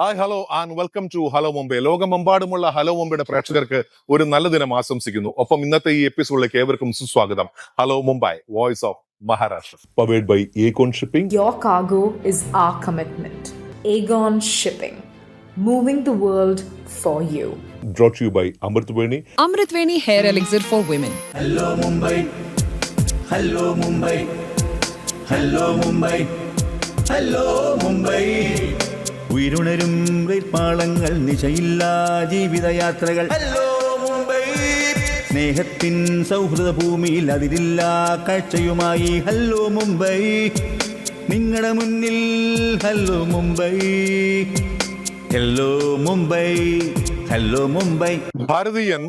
Hi hello and welcome to Hello Mumbai ലോകമെമ്പാടുമുള്ള hello മുംബൈയുടെ പ്രേക്ഷകർക്ക് ഒരു നല്ല ദിനം ആശംസിക്കുന്നു. ഒപ്പം ഇന്നത്തെ ഈ എപ്പിസോഡിലേക്ക് ഏവർക്കും സുസ്വാഗതം. Hello Mumbai voice of Maharashtra powered by Ekon shipping Your cargo is our commitment. Ekon Shipping, moving the world for you. Brought you by Amrit Veni Amritveni Hair Elixir for Women. Hello Mumbai hello Mumbai hello Mumbai hello Mumbai ഉയരുണരും പാളങ്ങൾ നിശയില്ലാ ജീവിതയാത്രകൾ. സ്നേഹത്തിൻ സൗഹൃദ ഭൂമിയിൽ അതിരില്ലാ കാഴ്ചയുമായി. Hello Mumbai നിങ്ങളുടെ മുന്നിൽ Hello Mumbai Hello Mumbai Hello Mumbai ഭാരതീയൻ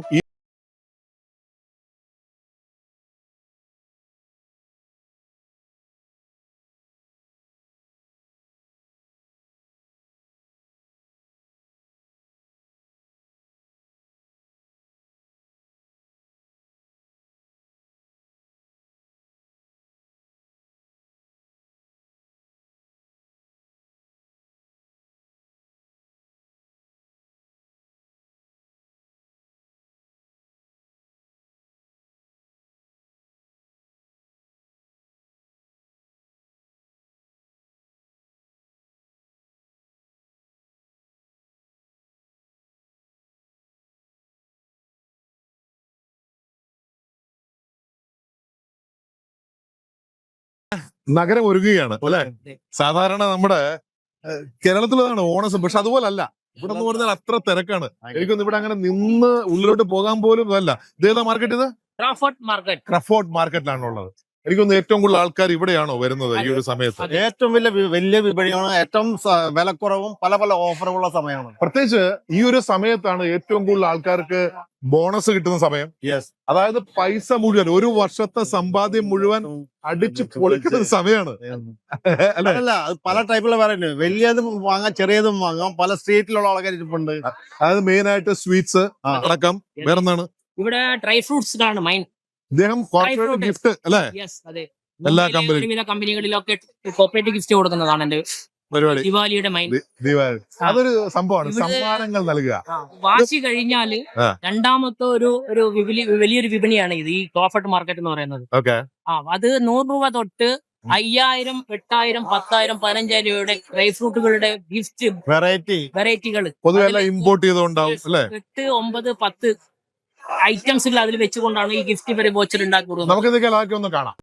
നഗരം ഒരുങ്ങുകയാണ് അല്ലെ? സാധാരണ നമ്മുടെ കേരളത്തിലുള്ളതാണ് കേരളത്തിലതാണ് ഓണസം പക്ഷെ അതുപോലല്ല ഇവിടെ എന്ന് പറഞ്ഞാൽ അത്ര തിരക്കാണ്. എനിക്കൊന്നും ഇവിടെ അങ്ങനെ നിന്ന് ഉള്ളിലോട്ട് പോകാൻ പോലും അല്ല ഇതേതാ മാർക്കറ്റ് ഇത്? ക്രഫോർട്ട് മാർക്കറ്റ് ക്രഫോർട്ട് മാർക്കറ്റിലാണ് ഉള്ളത് എനിക്കൊന്ന് ഏറ്റവും കൂടുതൽ ആൾക്കാർ ഇവിടെയാണോ വരുന്നത് ഈ ഒരു സമയത്ത്? ഏറ്റവും വലിയ വലിയ വിപണിയാണ് ഏറ്റവും വിലക്കുറവും പല പല ഓഫറുകളുള്ള സമയമാണ്. പ്രത്യേകിച്ച് ഈ ഒരു സമയത്താണ് ഏറ്റവും കൂടുതൽ ആൾക്കാർക്ക് ബോണസ് കിട്ടുന്ന സമയം. യെസ് അതായത് പൈസ മുഴുവൻ ഒരു വർഷത്തെ സമ്പാദ്യം മുഴുവൻ അടിച്ച് പൊളിക്കുന്ന സമയമാണ്. അല്ലെ? അല്ല പല ടൈപ്പിലുള്ള പറയുന്നത് വലിയതും വാങ്ങാം ചെറിയതും വാങ്ങാം. പല സ്റ്റേറ്റിലുള്ള ആൾക്കാർ ഇരിപ്പുണ്ട്. അതായത് മെയിൻ ആയിട്ട് സ്വീറ്റ്സ് അടക്കം. വേറെന്താണ്? ഇവിടെ ഡ്രൈ ഫ്രൂട്ട്സ് ആണ് മൈൻ ഇദ്ദേഹം കോർപ്പറേറ്റ് ഗിഫ്റ്റ് അല്ലേ? എല്ലാ ഒരുവിധ കമ്പനികളിലൊക്കെ കോർപ്പറേറ്റ് ഗിഫ്റ്റ് കൊടുക്കുന്നതാണ് എന്റെ പരിപാടി. ദിവാലിയുടെ ദിവാലി. അതൊരു സംഭവമാണ്. സമ്മാനങ്ങൾ നൽകുക. വാശി കഴിഞ്ഞാൽ രണ്ടാമത്തെ ഒരു ഒരു വലിയൊരു വിപണിയാണ് ഇത് ഈ കോഫർട്ട് മാർക്കറ്റ് എന്ന് പറയുന്നത്. ഓക്കെ. ആ അത് നൂറ് രൂപ തൊട്ട് അയ്യായിരം എട്ടായിരം പത്തായിരം പതിനഞ്ചായിരം രൂപയുടെ ഡ്രൈ ഫ്രൂട്ടുകളുടെ ഗിഫ്റ്റ് വെറൈറ്റി വെറൈറ്റികൾ പൊതുവെ ഇമ്പോർട്ട് ചെയ്തോണ്ടാവും എട്ട് ഒമ്പത് പത്ത് ഐറ്റംസുകൾ അതിൽ വെച്ചുകൊണ്ടാണ് ഈ ഗിഫ്റ്റ് വരെ വോച്ചർ ഉണ്ടാക്കി കൊടുക്കുന്നത്. നമുക്ക് ഒന്ന് കാണാം.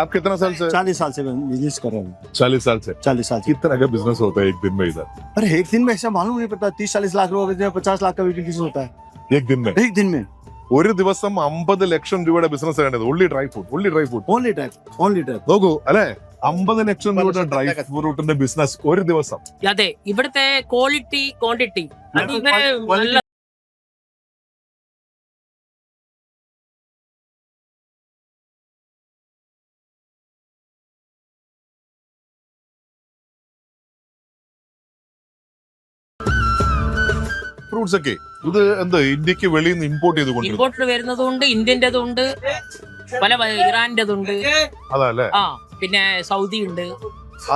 आप कितना साल से चालीस साल से बिजनेस कर रहे हैं चालीस साल से चालीस साल से कितना का बिजनेस होता है एक दिन में इधर अरे एक दिन में ऐसा मालूम नहीं पड़ता तीस चालीस लाख रुपए पचास लाख का भी बिजनेस होता है एक दिन में एक दिन में ഒരു ദിവസം അമ്പത് ലക്ഷം രൂപയുടെ ബിസിനസ് വേണ്ടത് ഉള്ളി ഡ്രൈ ഫ്രൂട്ട് ഉള്ളി dry fruit only type only type നോക്കൂ അല്ലെ അമ്പത് ലക്ഷം രൂപയുടെ ഡ്രൈ ഫ്രൂട്ടിന്റെ ബിസിനസ് ഒരു ദിവസം അതെ ഇവിടുത്തെ ക്വാളിറ്റി ക്വാണ്ടിറ്റി ഫ്രൂട്ട്സ് ഒക്കെ. ഇത് എന്ത്? ഇന്ത്യയ്ക്ക് വെളിയിൽ നിന്ന് ഇമ്പോർട്ട് ചെയ്ത് കൊണ്ടിരുന്നു ഇമ്പോർട്ടർ വരുന്നതുണ്ട് ഇന്ത്യന്റെതുണ്ട് പല ഇറാന്റേതുണ്ട് അതല്ലേ? ആ പിന്നെ സൗദി ഉണ്ട്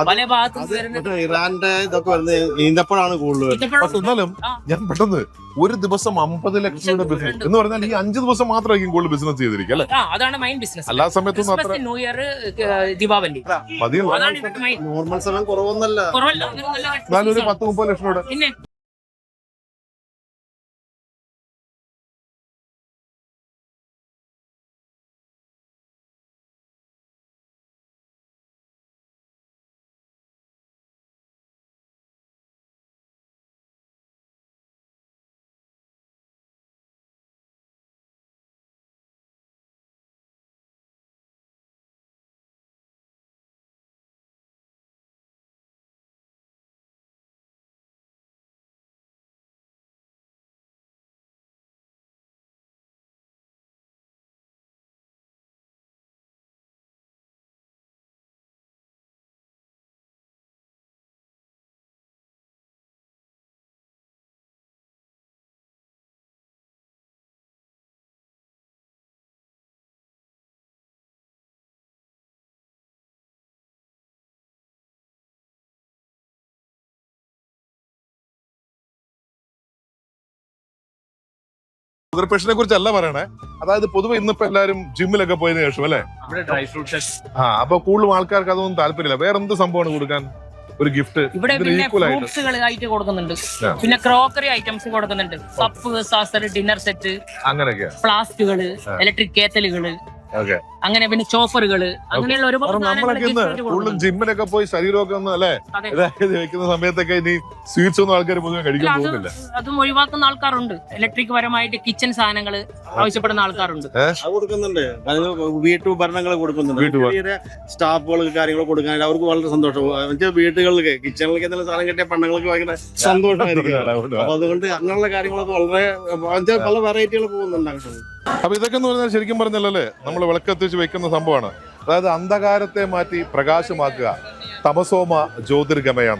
പല ഭാഗത്തും അത് വരുന്നത് ഇറാന്റെ ഇതൊക്കെ വരുന്നത് ഈന്തപ്പഴാണ് കൂടുതൽ വരുന്നത്. ഈന്തപ്പഴം പക്ഷെ എന്നാലും ഞാൻ പെട്ടെന്ന് ഒരു ദിവസം അമ്പത് ലക്ഷം രൂപയുടെ ബിസിനസ് എന്ന് പറഞ്ഞാൽ ഈ അഞ്ചു ദിവസം മാത്രമായിരിക്കും കൂടുതൽ ബിസിനസ് ചെയ്തിരിക്കും അല്ലെ? ആ അതാണ് മെയിൻ ബിസിനസ് എല്ലാ സമയത്തും അത്ര ന്യൂ ഇയർ ദീപാവലി. നോർമൽ സമയം കുറവൊന്നല്ല. എന്നാലും ഒരു. പത്ത് മുപ്പത് ലക്ഷം രൂപയുടെ പിന്നെ കുറിച്ചല്ല പറയണേ. അതായത് പൊതുവെ ഇന്നിപ്പോ എല്ലാരും ജിമ്മിലൊക്കെ പോയതിനു ശേഷം അല്ലെ? ഇവിടെ ഡ്രൈ ഫ്രൂട്ട്സ് ആ അപ്പൊ കൂടുതലും ആൾക്കാർക്ക് അതൊന്നും താല്പര്യമില്ല. വേറെ എന്ത് സംഭവമാണ് കൊടുക്കാൻ ഒരു ഗിഫ്റ്റ് ഇവിടെ ഫ്രൂട്ട്സ് പിന്നെ equal ഫ്രൂട്ട്സുകൾ ആയിട്ട്. കൊടുക്കുന്നുണ്ട്. പിന്നെ ക്രോക്കറി ഐറ്റംസ് കൊടുക്കുന്നുണ്ട്. സപ്പ് സാസർ ഡിന്നർ സെറ്റ് അങ്ങനെയൊക്കെ ഫ്ലാസ്കുകൾ. Electric കേത്തലുകൾ okay. അങ്ങനെ പിന്നെ ചോപ്പറുകൾ അങ്ങനെയുള്ള ഒരുപാട്. ജിമ്മിലൊക്കെ പോയി ശരീരമൊക്കെ ഒന്ന് അല്ലേ? വെക്കുന്ന സമയത്തൊക്കെ ഇനി സ്വീറ്റ്സ് ഒന്നും ആൾക്കാർ പൊതുവെ കഴിക്കാൻ അല്ല, പോകുന്നില്ല. അത് ഒഴിവാക്കുന്ന ആൾക്കാരുണ്ട്. ഇലക്ട്രിക് പരമായിട്ട് കിച്ചൺ സാധനങ്ങൾ ആവശ്യപ്പെടുന്ന ആൾക്കാരുണ്ട്. അത് കൊടുക്കുന്നുണ്ട്. വീട്ടുപകരണങ്ങൾ കൊടുക്കുന്നുണ്ട്. സ്റ്റാഫുകൾ കാര്യങ്ങൾ കൊടുക്കാനായിട്ട് അവർക്ക് വളരെ സന്തോഷം. വീട്ടുകളിലേക്ക് കിച്ചണിലേക്ക് എന്തെങ്കിലും സാധനം കിട്ടിയ പെണ്ണുങ്ങൾക്ക് ഭയങ്കര സന്തോഷമായിരിക്കും. അപ്പൊ അതുകൊണ്ട് അങ്ങനെയുള്ള കാര്യങ്ങളൊക്കെ വളരെ പല വെറൈറ്റികൾ പോകുന്നുണ്ട് അങ്ങോട്ട്. അപ്പൊ ഇതൊക്കെ എന്ന് പറഞ്ഞാൽ ശരിക്കും പറഞ്ഞല്ലേ നമ്മൾ വിളക്കെത്തിച്ച് വെക്കുന്ന സംഭവമാണ്. അതായത് അന്ധകാരത്തെ മാറ്റി പ്രകാശമാക്കുക തമസോമ ജ്യോതിർഗമയ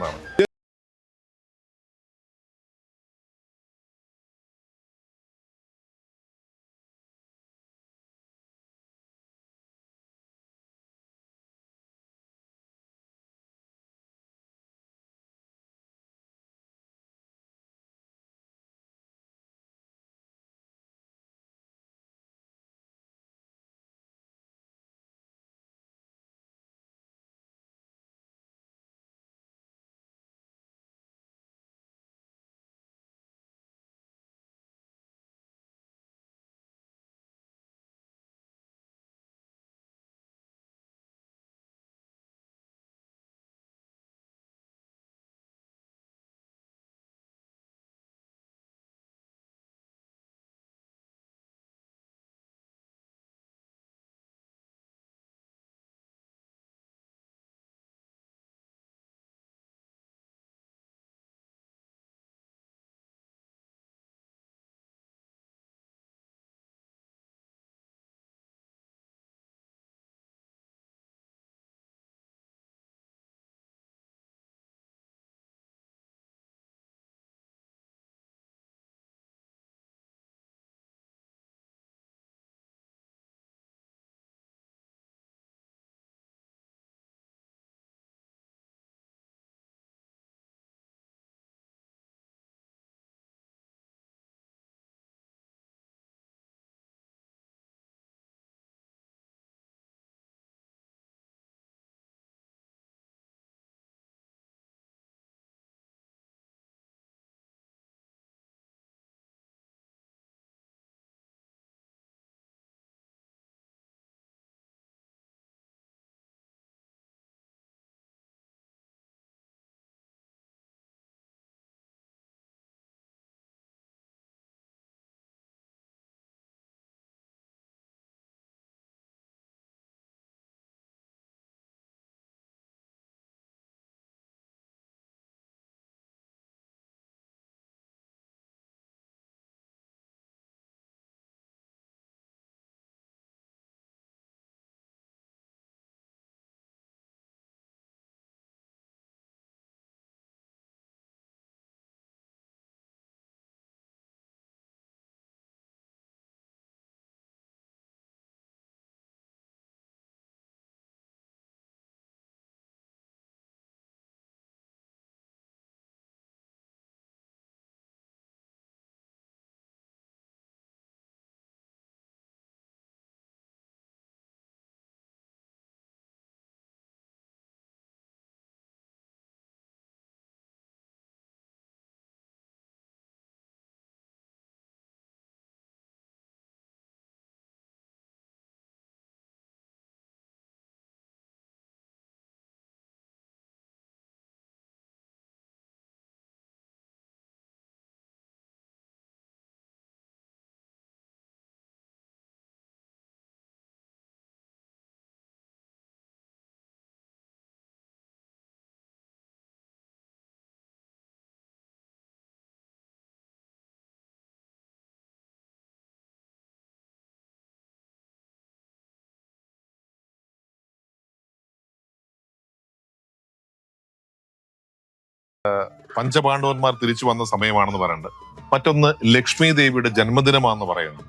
പഞ്ചപാണ്ഡവന്മാർ തിരിച്ചു വന്ന സമയമാണെന്ന് പറയുന്നുണ്ട് മറ്റൊന്ന് ലക്ഷ്മി ദേവിയുടെ ജന്മദിനമാണെന്ന് പറയുന്നു.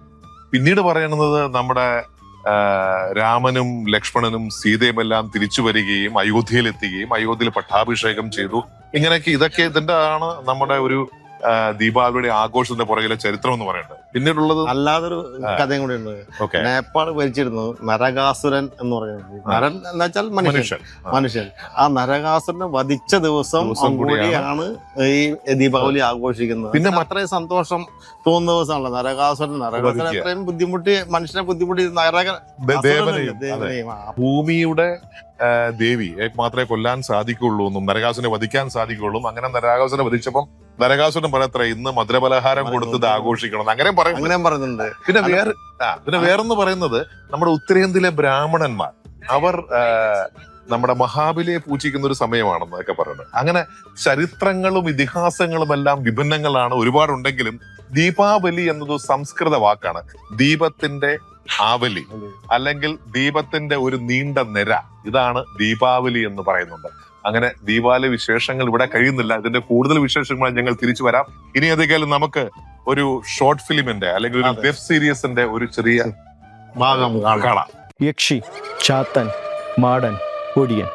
പിന്നീട് പറയുന്നത് നമ്മുടെ രാമനും ലക്ഷ്മണനും സീതയുമെല്ലാം തിരിച്ചു വരികയും അയോധ്യയിൽ എത്തുകയും അയോധ്യയിൽ പട്ടാഭിഷേകം ചെയ്തു. ഇങ്ങനെയൊക്കെ ഇതൊക്കെ ഇതിന്റെ ആണ് നമ്മുടെ ഒരു ദീപാവലിയുടെ ആഘോഷത്തിന്റെ പുറകിലെ ചരിത്രം എന്ന് പറയുന്നത്. പിന്നീടുള്ളത് അല്ലാതൊരു കഥയും കൂടി ഉണ്ട്. നേപ്പാൾ ഭരിച്ചിരുന്നത് നരകാസുരൻ എന്ന് പറയുന്നത് നരൻ എന്ന് വെച്ചാൽ മനുഷ്യൻ. മനുഷ്യൻ. ആ. നരകാസുരനെ വധിച്ച ദിവസം കൂടിയാണ്. ഈ ദീപാവലി ആഘോഷിക്കുന്നത്. പിന്നെ അത്രയും സന്തോഷം തോന്നുന്ന ദിവസമാണല്ലോ. നരകാസുരൻ നരകാസുരൻ അത്രയും ബുദ്ധിമുട്ടി മനുഷ്യനെ ബുദ്ധിമുട്ടി നരക. ഭൂമിയുടെ ദേവി മാത്രമേ കൊല്ലാൻ സാധിക്കുള്ളൂ എന്നും നരകാസുരനെ വധിക്കാൻ സാധിക്കുള്ളൂ അങ്ങനെ നരകാസുരനെ വധിച്ചപ്പം നരകാസുരൻ പറയത്ര ഇന്ന് മധുരപലഹാരം കൊടുത്തത് ആഘോഷിക്കണം. അങ്ങനെ പറയും അങ്ങനെ പറയുന്നുണ്ട്. പിന്നെ വേറെ പിന്നെ വേറെന്ന് പറയുന്നത് നമ്മുടെ ഉത്തരേന്ത്യയിലെ ബ്രാഹ്മണന്മാർ അവർ നമ്മുടെ മഹാബലിയെ പൂജിക്കുന്ന ഒരു സമയമാണെന്നൊക്കെ പറയുന്നത്. അങ്ങനെ ചരിത്രങ്ങളും ഇതിഹാസങ്ങളും എല്ലാം വിഭിന്നങ്ങളാണ് ഒരുപാടുണ്ടെങ്കിലും ദീപാവലി എന്നത് സംസ്കൃത വാക്കാണ്. ദീപത്തിന്റെ ആവലി അല്ലെങ്കിൽ ദീപത്തിന്റെ ഒരു നീണ്ട നിര. ഇതാണ് ദീപാവലി എന്ന് പറയുന്നുണ്ട് അങ്ങനെ ദീപാവലി വിശേഷങ്ങൾ ഇവിടെ കഴിയുന്നില്ല. ഇതിന്റെ കൂടുതൽ വിശേഷങ്ങൾ ഞങ്ങൾ തിരിച്ചു വരാം. ഇനി അധികം നമുക്ക് ഒരു ഷോർട്ട് ഫിലിമിന്റെ അല്ലെങ്കിൽ ഒരു വെബ് സീരീസിന്റെ ഒരു ചെറിയ ഭാഗം കാണാം. കാണാം. യക്ഷി ചാത്തൻ മാടൻ ഒടിയൻ.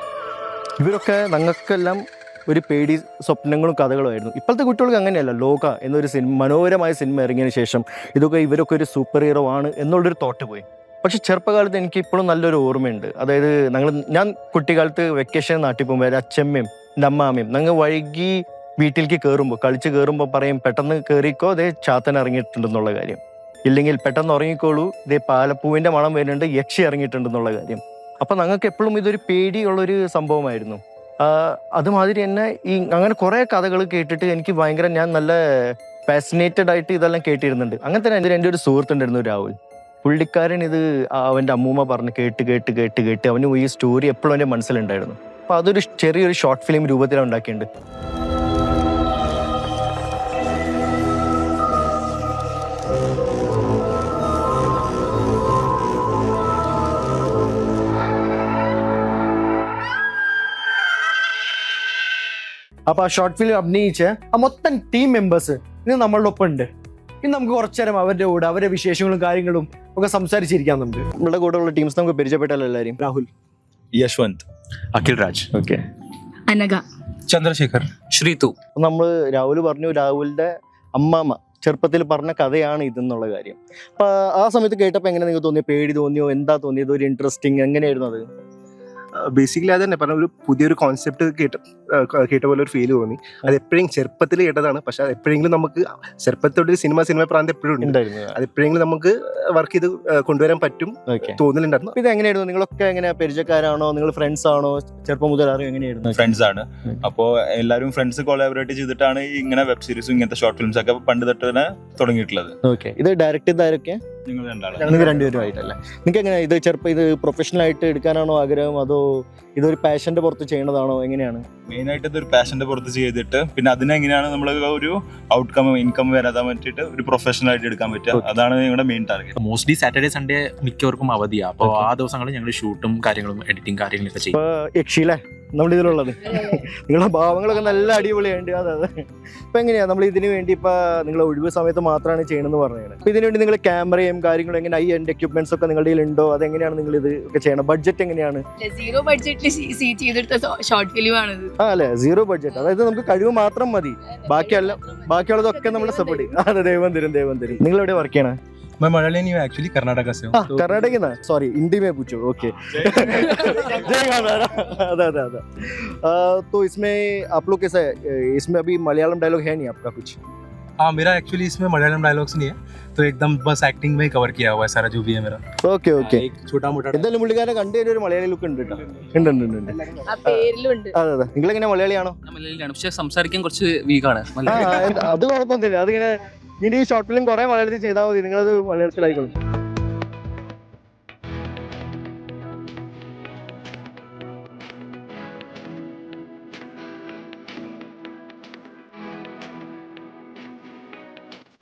ഇവരൊക്കെ ഞങ്ങൾക്കെല്ലാം ഒരു പേടി സ്വപ്നങ്ങളും കഥകളുമായിരുന്നു. ഇപ്പോഴത്തെ കുട്ടികൾക്ക് അങ്ങനെയല്ല. ലോക എന്നൊരു സിനിമ മനോഹരമായ സിനിമ ഇറങ്ങിയതിന് ശേഷം ഇതൊക്കെ ഇവരൊക്കെ ഒരു സൂപ്പർ ഹീറോ ആണ് എന്നുള്ളൊരു തോട്ട് പോയി. പക്ഷെ ചെറുപ്പകാലത്ത് എനിക്ക് ഇപ്പോഴും നല്ലൊരു ഓർമ്മയുണ്ട്. അതായത് ഞങ്ങൾ ഞാൻ കുട്ടിക്കാലത്ത് വെക്കേഷൻ നാട്ടിൽ പോകുമ്പോൾ അച്ചമ്മയും അച്ഛമ്മയും എന്റെ അമ്മാമ്മയും ഞങ്ങൾ വൈകി വീട്ടിലേക്ക് കയറുമ്പോൾ കളിച്ച് കയറുമ്പോൾ പറയും പെട്ടെന്ന് കയറിക്കോ അതേ ചാത്തൻ ഇറങ്ങിയിട്ടുണ്ടെന്നുള്ള കാര്യം. ഇല്ലെങ്കിൽ പെട്ടെന്ന് ഉറങ്ങിക്കോളൂ ഇതേ പാലപ്പൂവിന്റെ മണം വരുന്നുണ്ട് യക്ഷി ഇറങ്ങിയിട്ടുണ്ടെന്നുള്ള കാര്യം. അപ്പം ഞങ്ങൾക്ക് എപ്പോഴും ഇതൊരു പേടിയുള്ളൊരു സംഭവമായിരുന്നു. അതുമാതിരി തന്നെ ഈ അങ്ങനെ കുറേ കഥകൾ കേട്ടിട്ട് എനിക്ക് ഭയങ്കര ഞാൻ നല്ല ഫാസിനേറ്റഡ് ആയിട്ട് ഇതെല്ലാം കേട്ടിരുന്നുണ്ട്. അങ്ങനെ തന്നെ എന്റെ എന്റെ ഒരു സുഹൃത്തുണ്ടായിരുന്നു രാഹുൽ. പുള്ളിക്കാരൻ ഇത് അവന്റെ അമ്മൂമ്മ പറഞ്ഞ് കേട്ട് കേട്ട് കേട്ട് കേട്ട് അവന് ഈ സ്റ്റോറി എപ്പോഴും അവന്റെ മനസ്സിലുണ്ടായിരുന്നു. അപ്പോൾ അതൊരു ചെറിയൊരു ഷോർട്ട് ഫിലിം രൂപത്തിൽ ഉണ്ടാക്കിയിട്ടുണ്ട്. അപ്പോൾ ആ ഷോർട്ട് ഫിലിം അഭിനയിച്ച ആ മൊത്തം ടീം മെമ്പേഴ്സ് ഇന്ന് നമ്മളുടെ ഒപ്പം ഉണ്ട്. ഇനി നമുക്ക് കുറച്ചു നേരം അവരുടെ കൂടെ അവരുടെ വിശേഷങ്ങളും കാര്യങ്ങളും ഒക്കെ സംസാരിച്ചിരിക്കാൻ നമുക്ക് നമ്മുടെ കൂടെയുള്ള ടീംസ് നമുക്ക് പരിചയപ്പെട്ടല്ലോ എല്ലാവരും രാഹുൽ. യശ്വന്ത്. അഖിൽ രാജ്. ഓക്കെ അനഘ. ചന്ദ്രശേഖർ. ശ്രീതു. നമ്മൾ രാഹുൽ പറഞ്ഞു രാഹുലിന്റെ അമ്മാമ്മ ചെറുപ്പത്തിൽ പറഞ്ഞ കഥയാണ് ഇതെന്നുള്ള കാര്യം. അപ്പൊ ആ സമയത്ത് കേട്ടപ്പോൾ എങ്ങനെ നിങ്ങൾക്ക് തോന്നിയ? പേടി തോന്നിയോ? എന്താ തോന്നിയത്? ഒരു ഇൻട്രസ്റ്റിംഗ് എങ്ങനെയായിരുന്നു അത്? ബേസിക്കലി അത് തന്നെ പറഞ്ഞ ഒരു പുതിയൊരു കോൺസെപ്റ്റ് കേട്ടു. കേട്ട പോലെ ഒരു ഫീൽ തോന്നി. അത് എപ്പോഴും ചെറുപ്പത്തിൽ കേട്ടതാണ്. പക്ഷെ അത് എപ്പോഴെങ്കിലും നമുക്ക് ചെറുപ്പത്തോടെ സിനിമ സിനിമ പ്രാന്ത് എപ്പോഴും ഉണ്ട്. ഉണ്ടായിരുന്നു അത് എപ്പോഴെങ്കിലും നമുക്ക് വർക്ക് ചെയ്ത് കൊണ്ടുവരാൻ പറ്റും തോന്നലുണ്ടായിരുന്നു. ഇത് എങ്ങനെയായിരുന്നു നിങ്ങളൊക്കെ എങ്ങനെ പരിചയക്കാരാണോ? നിങ്ങൾ ഫ്രണ്ട്സ് ആണോ? ചെറുപ്പം മുതൽ അറിയോ എങ്ങനെയായിരുന്നു? ഫ്രണ്ട്സ് ആണ്. അപ്പോ എല്ലാവരും ഫ്രണ്ട്സ് കൊളാബറേറ്റ് ചെയ്തിട്ടാണ് ഇങ്ങനെ വെബ് സീരീസും ഇങ്ങനത്തെ ഷോർട്ട് ഫിലിംസ് ഒക്കെ പണ്ട് തൊട്ട് തന്നെ തുടങ്ങിയിട്ടുള്ളത്. ഓക്കെ ഇത് ഡയറക്റ്റ് ചെയ്താരൊക്കെ നിങ്ങൾ രണ്ടാളും. നിങ്ങൾക്ക് രണ്ടുപേരുമായിട്ടല്ലേ? നിങ്ങൾക്ക് എങ്ങനെ ഇത് ചെറുപ്പം ഇത് പ്രൊഫഷണൽ ആയിട്ട് എടുക്കാനാണോ ആഗ്രഹം? അതോ ഇതൊരു പാഷന്റെ പുറത്ത് ചെയ്യണതാണോ? എങ്ങനെയാണ്? മെയിൻ ആയിട്ട് ഇതൊരു പാഷന്റെ പുറത്ത് ചെയ്തിട്ട് പിന്നെ അതിനെങ്ങനെയാണ് നമ്മൾ ഒരു ഔട്ട്കം ഇൻകം വരാതാൻ പറ്റിയിട്ട് ഒരു പ്രൊഫഷണൽ ആയിട്ട് എടുക്കാൻ പറ്റുക? അതാണ് ഞങ്ങളുടെ main target mostly Saturday Sunday മിക്കവർക്കും അവധിയാണ് അപ്പോൾ ആ ദിവസങ്ങളിൽ ഞങ്ങൾ ഷൂട്ടും കാര്യങ്ങളും എഡിറ്റിംഗ് കാര്യങ്ങളൊക്കെ ചെയ്യും. നമ്മളിതിലുള്ളത് യക്ഷിയിലെ നമ്മുടെ ഇതിലുള്ളത്. നിങ്ങളുടെ ഭാവങ്ങളൊക്കെ നല്ല അടിപൊളിയുണ്ട് അതെ അതെ. ഇപ്പൊ എങ്ങനെയാ? നമ്മൾ ഇതിനു വേണ്ടി ഇപ്പൊ നിങ്ങൾ ഒഴിവ് സമയത്ത് മാത്രമാണ് ചെയ്യണമെന്ന് പറഞ്ഞത് അപ്പോൾ ഇതിനു വേണ്ടി നിങ്ങൾ ക്യാമറയും കാര്യങ്ങളും എങ്ങനെ ഐ എൻഡ് എക്യുപ്മെന്റ്സ് ഒക്കെ നിങ്ങളുടെ ഉണ്ടോ അതെങ്ങനെയാണ് നിങ്ങൾ ഇത് ഒക്കെ ചെയ്യണം? ബഡ്ജറ്റ് എങ്ങനെയാണ്? സീറോ ബഡ്ജറ്റിൽ സീറ്റ് ചെയ്തെടുത്ത ഷോർട്ട് ഫിലിം ആണ് ആ അല്ലെ സീറോ ബഡ്ജറ്റ് അതായത് നമുക്ക് കഴിവ് മാത്രം മതി ബാക്കിയെല്ലാം ബാക്കിയുള്ളതൊക്കെ നമ്മൾ സപ്പോർട്ട് ചെയ്യും അതെ ദൈവം തരും ദൈവം തരും നിങ്ങൾ എവിടെ വർക്ക് ചെയ്യണേ मैं मलयाली नहीं हूँ एक्चुअली कर्नाटका से हाँ कर्नाटक ना सॉरी हिंदी में पूछो ओके अदा अदा अदा आ, तो इसमें आप लोग कैसा है इसमें अभी मलयालम डायलॉग है नहीं आपका कुछ हाँ मेरा एक्चुअली इसमें मलयालम डायलॉग्स नहीं है तो एकदम बस एक्टिंग में ही कवर किया हुआ है सारा जो भी है मेरा ഓക്കെ ഓക്കെ एक छोटा मोटा എന്തായാലും പുള്ളിക്കാരെ കണ്ടു കഴിഞ്ഞാൽ ഒരു മലയാളി ലുക്ക് ഉണ്ട് കേട്ടോ ഉണ്ട് ഉണ്ട് ഉണ്ട് ഉണ്ട് ആ പേരിലുണ്ട് അതെ അതെ നിങ്ങൾ എങ്ങനെ മലയാളിയാണോ മലയാളിയാണ് പക്ഷെ സംസാരിക്കാൻ കുറച്ച് വീക്കാണ് ആ എന്ത്- അത് കുഴപ്പമൊന്നുമില്ല അതിങ്ങനെ ഇനി ഈ ഷോർട്ട് ഫിലിം കുറെ മലയാളത്തിൽ ചെയ്താൽ മതി നിങ്ങളത് മലയാളത്തിലായിക്കോളും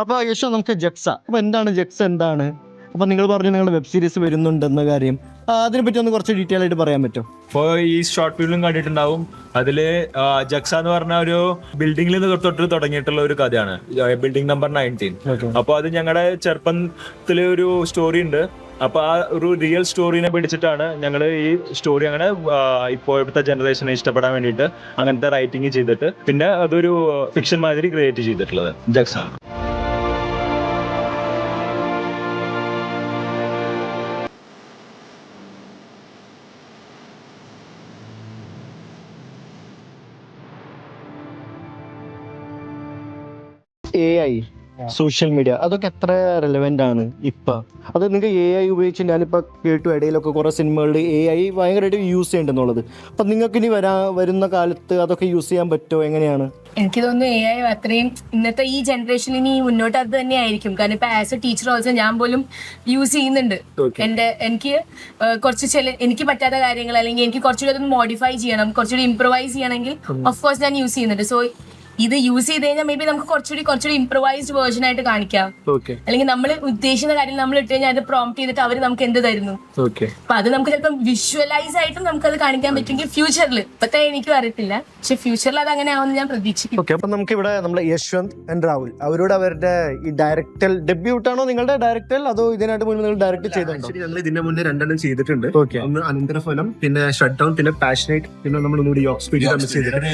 അപ്പൊ യശോ നമുക്ക് ജക്സ. അപ്പൊ എന്താണ് ജക്സ എന്താണ്? അപ്പൊ നിങ്ങൾ പറഞ്ഞു നിങ്ങൾ വെബ് സീരീസ് വരുന്നുണ്ടെന്ന കാര്യം. അതിനെ അതിനെപ്പറ്റി ഒന്ന് കുറച്ച് ഡീറ്റെയിൽ ആയിട്ട് പറയാൻ പറ്റും. ഇപ്പോൾ ഈ ഷോർട്ട് ഫിലിം കണ്ടിട്ടുണ്ടാവും. അതിൽ ജക്സ എന്ന് പറഞ്ഞ ഒരു ബിൽഡിംഗിൽ നിന്ന് തൊട്ട് തുടങ്ങിയിട്ടുള്ള ഒരു കഥയാണ്. ബിൽഡിംഗ് നമ്പർ നയന്റീൻ അപ്പോൾ അത് ഞങ്ങളുടെ ചെറുപ്പത്തിലെ ഒരു സ്റ്റോറി ഉണ്ട്. അപ്പൊ ആ ഒരു റിയൽ സ്റ്റോറിനെ പിടിച്ചിട്ടാണ് ഞങ്ങൾ ഈ സ്റ്റോറി അങ്ങനെ ഇപ്പോഴത്തെ ജനറേഷനെ ഇഷ്ടപ്പെടാൻ വേണ്ടിയിട്ട് അങ്ങനത്തെ റൈറ്റിംഗ് ചെയ്തിട്ട് പിന്നെ അതൊരു ഫിക്ഷൻ മാതിരി ക്രിയേറ്റ് ചെയ്തിട്ടുള്ളത് ജക്സ. എ ഐ സോഷ്യൽ മീഡിയ അതൊക്കെ എത്ര റെലവെന്റ് ആണ് ഇപ്പൊ? അത് നിങ്ങൾക്ക് എ ഐ ഉപയോഗിച്ച് ഞാനിപ്പോൾ കേട്ടു ഇടയിലൊക്കെ കുറേ സിനിമകളിൽ എ ഐ ഭയങ്കരമായിട്ട് യൂസ് ചെയ്യണ്ടെന്നുള്ളത്. അപ്പം നിങ്ങൾക്ക് ഇനി വരാ വരുന്ന കാലത്ത് അതൊക്കെ യൂസ് ചെയ്യാൻ പറ്റുമോ എങ്ങനെയാണ്? എനിക്ക് തോന്നുന്നു എ ഐ അത്രയും ഇന്നത്തെ ഈ ജനറേഷൻ ഇനി മുന്നോട്ട് അത് തന്നെ ആയിരിക്കും. കാരണം ഇപ്പൊ ആസ് എ ടീച്ചർ ഓൾസോ ഞാൻ പോലും യൂസ് ചെയ്യുന്നുണ്ട്. എന്റെ എനിക്ക് കുറച്ച് ചില എനിക്ക് പറ്റാത്ത കാര്യങ്ങൾ അല്ലെങ്കിൽ എനിക്ക് കുറച്ചുകൂടി മോഡിഫൈ ചെയ്യണം കുറച്ചുകൂടി ഇംപ്രവൈസ് ചെയ്യണമെങ്കിൽ ഓഫ് കോഴ്സ് ഞാൻ യൂസ് ചെയ്യുന്നുണ്ട്. സോ ഇത് യൂസ് ചെയ്ത് കഴിഞ്ഞാൽ മേ ബി നമുക്ക് കുറച്ചുകൂടി കുറച്ചുകൂടി ഇംപ്രവൈസ്ഡ് വേർഷൻ ആയിട്ട് കാണിക്കാം. ഓക്കെ അല്ലെങ്കിൽ നമ്മൾ ഉദ്ദേശിക്കുന്ന കാര്യം നമ്മൾ ഇട്ട് കഴിഞ്ഞാൽ അത് പ്രോംപ്റ്റ് ചെയ്തിട്ട് അവർ നമുക്ക് എന്ത് തരുന്നു? ഓക്കെ അപ്പൊ അത് നമുക്ക് ചിലപ്പം വിഷ്വലൈസ് ആയിട്ടും അത് കാണിക്കാൻ പറ്റുമെങ്കിൽ ഫ്യൂച്ചറിൽ ഇപ്പത്തെ എനിക്ക് അറിയത്തില്ല. പക്ഷെ ഫ്യൂച്ചറിൽ അത് അങ്ങനെ ആവുമെന്ന് ഞാൻ പ്രതീക്ഷിക്കും ഓക്കെ അപ്പം നമുക്ക് ഇവിടെ നമ്മുടെ യശ്വന്ത് ആൻഡ് രാഹുൽ. അവരോട് അവരുടെ ഈ ഡയറക്ടൽ ഡെബ്യൂട്ട് ആണോ നിങ്ങളുടെ ഡയറക്ടൽ അതോ ഇതിനായിട്ട് മുന്നേ നിങ്ങൾ ഡയറക്ട് ചെയ്തിട്ടുണ്ടോ? ഞങ്ങൾ ഇതിന്റെ മുന്നേ രണ്ടെണ്ണം ചെയ്തിട്ടുണ്ട്. ഒന്ന് അനന്തരഫലം പിന്നെ ഷട്ട് ഡൗൺ പിന്നെ പാഷനേറ്റ് പിന്നെ നമ്മൾ ഒന്നുകൂടി നമ്മൾ ചെയ്തിട്ടുണ്ട്.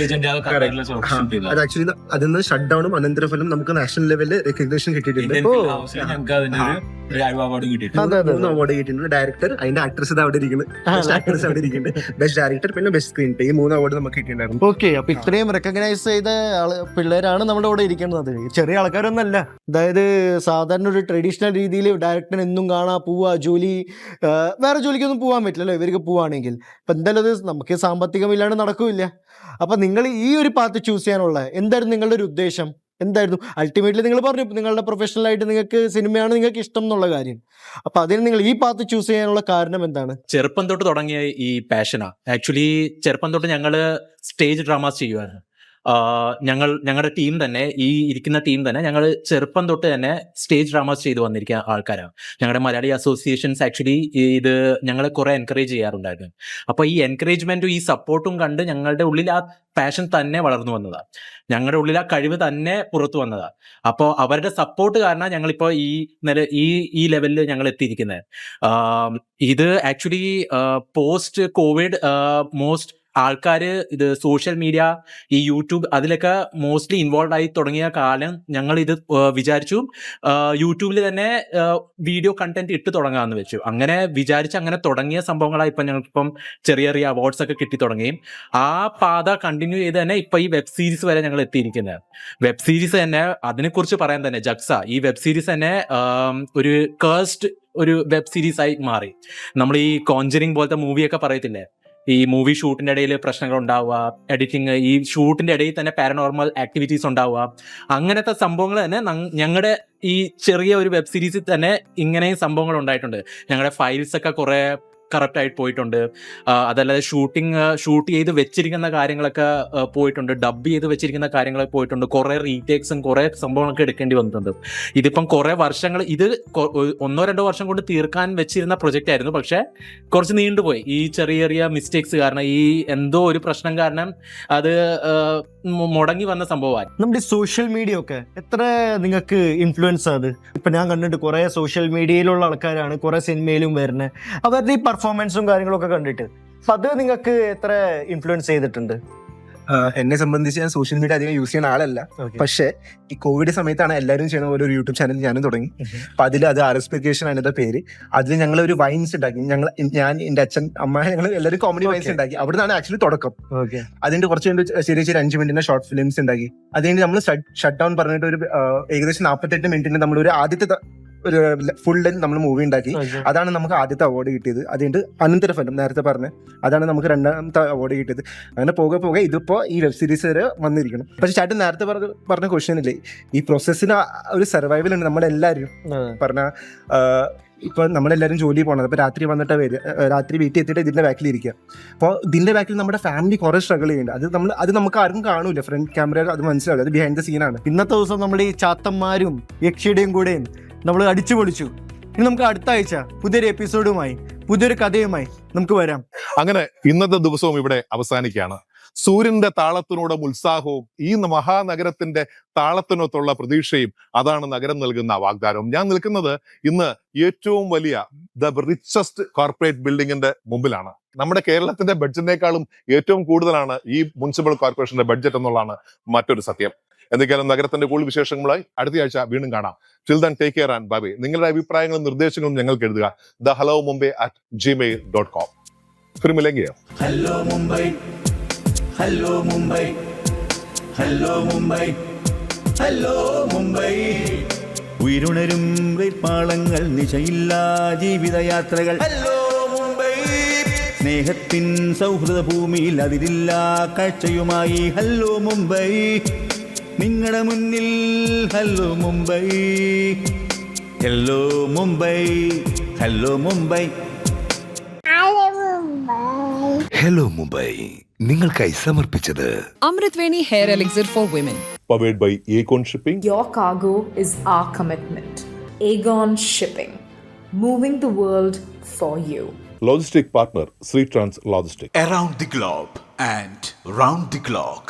അത് അതിൽ നിന്ന് ഷട്ട് ഡൗണും അനന്തരഫലം നമുക്ക് നാഷണൽ ലെവലിൽ റെക്കഗ്നേഷൻ കിട്ടിയിട്ടുണ്ട്. മൂന്ന് അവാർഡ് കിട്ടിയിട്ടുണ്ട്. ഡയറക്ടർ അതിന്റെ ആക്ട്രസ് ഇത് അവിടെ ഇരിക്കുന്നത്. ആക്ട്രസ് അവിടെ ഇരിക്കുന്നുണ്ട്. ബെസ്റ്റ് ഡയറക്ടർ പിന്നെ ബെസ്റ്റ് സ്ക്രീൻ പ്ലേ ഈ മൂന്ന് അവാർഡ് നമുക്ക് കിട്ടിയിട്ടുണ്ടായിരുന്നു. ഓക്കെ അപ്പൊ ഇത്രയും റെക്കഗ്നൈസ് ചെയ്ത ആൾ പിള്ളേരാണ് നമ്മുടെ ഇവിടെ ഇരിക്കുന്നത്. ചെറിയ ആൾക്കാരൊന്നല്ല. അതായത് സാധാരണ ഒരു ട്രഡീഷണൽ രീതിയിൽ ഡയറക്ടർ എന്നും കാണാ പോവാ ജോലി വേറെ ജോലിക്കൊന്നും പോകാൻ പറ്റില്ലല്ലോ. ഇവർക്ക് പോവാണെങ്കിൽ. അപ്പൊ എന്തായാലും അത് നമുക്ക് സാമ്പത്തികമില്ലാണ്ട് നടക്കില്ല. അപ്പൊ നിങ്ങൾ ഈ ഒരു പാത്ത് ചൂസ് ചെയ്യാനുള്ള എന്തായിരുന്നു നിങ്ങളുടെ ഒരു ഉദ്ദേശം? എന്തായിരുന്നു? അൾട്ടിമേറ്റ്ലി നിങ്ങൾ പറഞ്ഞു നിങ്ങളുടെ പ്രൊഫഷണൽ ആയിട്ട് നിങ്ങൾക്ക് സിനിമയാണ് നിങ്ങൾക്ക് ഇഷ്ടം എന്നുള്ള കാര്യം. അപ്പൊ അതിന് നിങ്ങൾ ഈ പാത്ത് ചൂസ് ചെയ്യാനുള്ള കാരണം എന്താണ്? ചെറുപ്പം തൊട്ട് തുടങ്ങിയ ഈ പാഷനാ ആക്ച്വലി ചെറുപ്പം തൊട്ട് ഞങ്ങൾ സ്റ്റേജ് ഡ്രാമാസ് ആഹ് ഞങ്ങൾ ഞങ്ങളുടെ ടീം തന്നെ ഈ ഇരിക്കുന്ന ടീം തന്നെ ഞങ്ങൾ ചെറുപ്പം തൊട്ട് തന്നെ സ്റ്റേജ് ഡ്രാമാസ് ചെയ്തു വന്നിരിക്കുന്ന ആൾക്കാരാണ്. ഞങ്ങളുടെ മലയാളി അസോസിയേഷൻസ് ആക്ച്വലി ഇത് ഞങ്ങളെ കുറെ എൻകറേജ് ചെയ്യാറുണ്ടായിരുന്നു. അപ്പോൾ ഈ എൻകറേജ്മെന്റും ഈ സപ്പോർട്ടും കണ്ട് ഞങ്ങളുടെ ഉള്ളിൽ ആ പാഷൻ തന്നെ വളർന്നു വന്നതാ. ഞങ്ങളുടെ ഉള്ളിൽ ആ കഴിവ് തന്നെ പുറത്തു വന്നതാ. അപ്പോൾ അവരുടെ സപ്പോർട്ട് കാരണം ഞങ്ങളിപ്പോൾ ഈ നില ഈ ഈ ലെവലിൽ ഞങ്ങൾ എത്തിയിരിക്കുന്നത് ഇത് ആക്ച്വലി പോസ്റ്റ് കോവിഡ് മോസ്റ്റ് ആൾക്കാർ ഇത് സോഷ്യൽ മീഡിയ ഈ യൂട്യൂബ് അതിലൊക്കെ മോസ്റ്റ്ലി ഇൻവോൾവ് ആയി തുടങ്ങിയ കാലം ഞങ്ങൾ ഇത് വിചാരിച്ചു. യൂട്യൂബിൽ തന്നെ വീഡിയോ കണ്ടന്റ് ഇട്ട് തുടങ്ങാമെന്ന് വെച്ചു. അങ്ങനെ വിചാരിച്ച് അങ്ങനെ തുടങ്ങിയ സംഭവങ്ങളാണ് ഇപ്പം ഞങ്ങൾക്കിപ്പം ചെറിയ ചെറിയ അവാർഡ്സ് ഒക്കെ കിട്ടി തുടങ്ങുകയും. ആ പാത കണ്ടിന്യൂ ചെയ്ത് തന്നെ ഇപ്പം ഈ വെബ് സീരീസ് വരെ ഞങ്ങൾ എത്തിയിരിക്കുന്നത് വെബ് സീരീസ് തന്നെ അതിനെക്കുറിച്ച് പറയാൻ തന്നെ ജക്സ ഈ വെബ് സീരീസ് തന്നെ ഒരു കേസ്റ്റ് ഒരു വെബ് സീരീസ് ആയി മാറി. നമ്മൾ ഈ കോഞ്ചറിങ് പോലത്തെ മൂവിയൊക്കെ പറയത്തില്ലേ? ഈ മൂവി ഷൂട്ടിന്റെ ഇടയിൽ പ്രശ്നങ്ങൾ ഉണ്ടാവുക എഡിറ്റിംഗ് ഈ ഷൂട്ടിന്റെ ഇടയിൽ തന്നെ പാരനോർമൽ ആക്ടിവിറ്റീസ് ഉണ്ടാവുക. അങ്ങനത്തെ സംഭവങ്ങൾ തന്നെ ഞങ്ങളുടെ ഈ ചെറിയ ഒരു വെബ് സീരീസിൽ തന്നെ ഇങ്ങനെയും സംഭവങ്ങൾ ഉണ്ടായിട്ടുണ്ട്. ഞങ്ങളുടെ ഫയൽസ് ഒക്കെ കുറെ കറക്റ്റ് ആയിട്ട് പോയിട്ടുണ്ട് അതല്ലാതെ ഷൂട്ടിംഗ് ഷൂട്ട് ചെയ്ത് വെച്ചിരിക്കുന്ന കാര്യങ്ങളൊക്കെ പോയിട്ടുണ്ട്. ഡബ് ചെയ്ത് വെച്ചിരിക്കുന്ന കാര്യങ്ങളൊക്കെ പോയിട്ടുണ്ട്. കുറേ റീടേക്സും കുറേ സംഭവങ്ങളൊക്കെ എടുക്കേണ്ടി വന്നിട്ടുണ്ട്. ഇതിപ്പം കുറേ വർഷങ്ങൾ ഇത് ഒന്നോ രണ്ടോ വർഷം കൊണ്ട് തീർക്കാൻ വെച്ചിരുന്ന പ്രൊജക്റ്റ് ആയിരുന്നു. പക്ഷേ കുറച്ച് നീണ്ടുപോയി. ഈ ചെറിയ ചെറിയ മിസ്റ്റേക്സ് കാരണം ഈ എന്തോ ഒരു പ്രശ്നം കാരണം അത് മുടങ്ങി വന്ന സംഭവമാണ് നമ്മുടെ സോഷ്യൽ മീഡിയ ഒക്കെ എത്ര നിങ്ങൾക്ക് ഇൻഫ്ലുവൻസ് അത്? ഇപ്പം ഞാൻ കണ്ടിട്ട് കുറേ സോഷ്യൽ മീഡിയയിലുള്ള ആൾക്കാരാണ് കുറേ സിനിമയിലും വരുന്നത് അവരുടെ ഈ പെർഫോമൻസും കാര്യങ്ങളൊക്കെ കണ്ടിട്ട്. അപ്പൊ അത് നിങ്ങൾക്ക് എത്ര ഇൻഫ്ലുവൻസ് ചെയ്തിട്ടുണ്ട്? എന്നെ സംബന്ധിച്ച് ഞാൻ സോഷ്യൽ മീഡിയ അധികം യൂസ് ചെയ്യുന്ന ആളല്ല. പക്ഷേ ഈ കോവിഡ് സമയത്താണ് എല്ലാവരും ചെയ്യുന്ന പോലെ ഒരു യൂട്യൂബ് ചാനൽ ഞാനും തുടങ്ങി. അപ്പൊ അതിൽ അത് ആർഎസ്പിക്കേഷൻ ആണ് പേര്. അതിൽ ഞങ്ങൾ ഒരു വൈൻസ് ഉണ്ടാക്കി. ഞങ്ങൾ ഞാൻ എന്റെ അച്ഛൻ അമ്മ ഞങ്ങൾ എല്ലാവരും കോമഡി വൈൻസ്. ഉണ്ടാക്കി. അവിടെ നിന്നാണ് ആക്ച്വലി തുടക്കം. ഓക്കെ അതിന്റെ കുറച്ച് ചെറിയ ചെറിയ അഞ്ച് മിനിറ്റിന്റെ ഷോർട്ട് ഫിലിംസ് ഉണ്ടാക്കി. അതുകഴിഞ്ഞ് നമ്മൾ ഷട്ട് ഡൗൺ പറഞ്ഞിട്ട് ഒരു ഏകദേശം നാൽപ്പത്തെട്ട് മിനിറ്റിന് നമ്മൾ ഒരു ആദ്യത്തെ ഒരു ഫുൾ ലെങ്ത് നമ്മൾ മൂവി ഉണ്ടാക്കി. അതാണ് നമുക്ക് ആദ്യത്തെ അവാർഡ് കിട്ടിയത്. അതുകൊണ്ട് അനന്തരഫലം നേരത്തെ പറഞ്ഞ. അതാണ് നമുക്ക് രണ്ടാമത്തെ അവാർഡ് കിട്ടിയത്. അങ്ങനെ പോകെ പോകെ ഇതിപ്പോ ഈ വെബ് സീരീസ് വരെ വന്നിരിക്കണം പക്ഷെ ചേട്ടൻ നേരത്തെ പറഞ്ഞ പറഞ്ഞ ക്വസ്റ്റ്യൻ ഇല്ലേ? ഈ പ്രോസസ്സിന് ഒരു സർവൈവൽ ഉണ്ട് നമ്മളെല്ലാവരും പറഞ്ഞ ഇപ്പൊ നമ്മളെല്ലാരും ജോലി പോകണത് അപ്പൊ രാത്രി വന്നിട്ട് വരിക. രാത്രി വീട്ടിൽ എത്തിയിട്ട് ഇതിന്റെ ബാക്കിൽ ഇരിക്കുക. അപ്പോൾ ഇതിന്റെ ബാക്കിൽ നമ്മുടെ ഫാമിലി കുറെ സ്ട്രഗിൾ ചെയ്യുന്നുണ്ട്. അത് നമ്മൾ അത് നമുക്ക് ആരും കാണൂല. ഫ്രണ്ട് ക്യാമറ അത് മനസ്സിലാവില്ല. അത് ബിഹൈൻഡ് ദ സീനാണ് ഇന്നത്തെ ദിവസം നമ്മൾ ഈ ചാത്തന്മാരും യക്ഷിയുടെയും കൂടെയും നമ്മൾ അടിച്ചു പൊളിച്ചു. ഇനി നമുക്ക് അടുത്ത ആഴ്ച പുതിയൊരു എപ്പിസോഡുമായി പുതിയൊരു കഥയുമായി നമുക്ക് വരാം. അങ്ങനെ ഇന്നത്തെ ദിവസവും ഇവിടെ അവസാനിക്കുകയാണ്. സൂര്യന്റെ താളത്തിനോടും ഉത്സാഹവും ഈ മഹാനഗരത്തിന്റെ താളത്തിനൊത്തുള്ള പ്രതീക്ഷയും അതാണ് നഗരം നൽകുന്ന വാഗ്ദാനവും. ഞാൻ നിൽക്കുന്നത് ഇന്ന് ഏറ്റവും വലിയ ദ റിച്ചസ്റ്റ് കോർപ്പറേറ്റ് ബിൽഡിങ്ങിന്റെ മുമ്പിലാണ്. നമ്മുടെ കേരളത്തിന്റെ ബഡ്ജറ്റിനേക്കാളും ഏറ്റവും കൂടുതലാണ് ഈ മുനിസിപ്പൽ കോർപ്പറേഷന്റെ ബഡ്ജറ്റ് എന്നുള്ളതാണ് മറ്റൊരു സത്യം. എന്തൊക്കെയാലും നഗരത്തിന്റെ കൂടുതൽ വിശേഷങ്ങളുമായി അടുത്ത ആഴ്ച വീണ്ടും കാണാം till then take care and bye നിങ്ങളുടെ അഭിപ്രായങ്ങളും നിർദ്ദേശങ്ങളും ഞങ്ങൾക്ക് എഴുതുക the hello Mumbai at Gmail dot com फिर मिलेंगे hello Mumbai hello Mumbai hello Mumbai hello Mumbai ഉയരുണരും പാളങ്ങൾ നിശയില്ലാ ജീവിതയാത്രകൾ ഹലോ മുംബൈ സ്നേഹത്തിൻ സൗഹൃദ ഭൂമിയിൽ അതിരില്ലാ കാഴ്ചയുമായി ഹലോ മുംബൈ നിങ്ങളുടെ മുന്നിൽ Hello Mumbai Hello Mumbai Hello Mumbai Hello Mumbai നിങ്ങൾക്കായി സമർപ്പിച്ചത് Amritveni Hair Elixir for Women. powered by Acorn Shipping Your cargo is our commitment. Aegon Shipping, moving the world for you. logistic partner Sri Trans Logistics Around the globe and round the clock.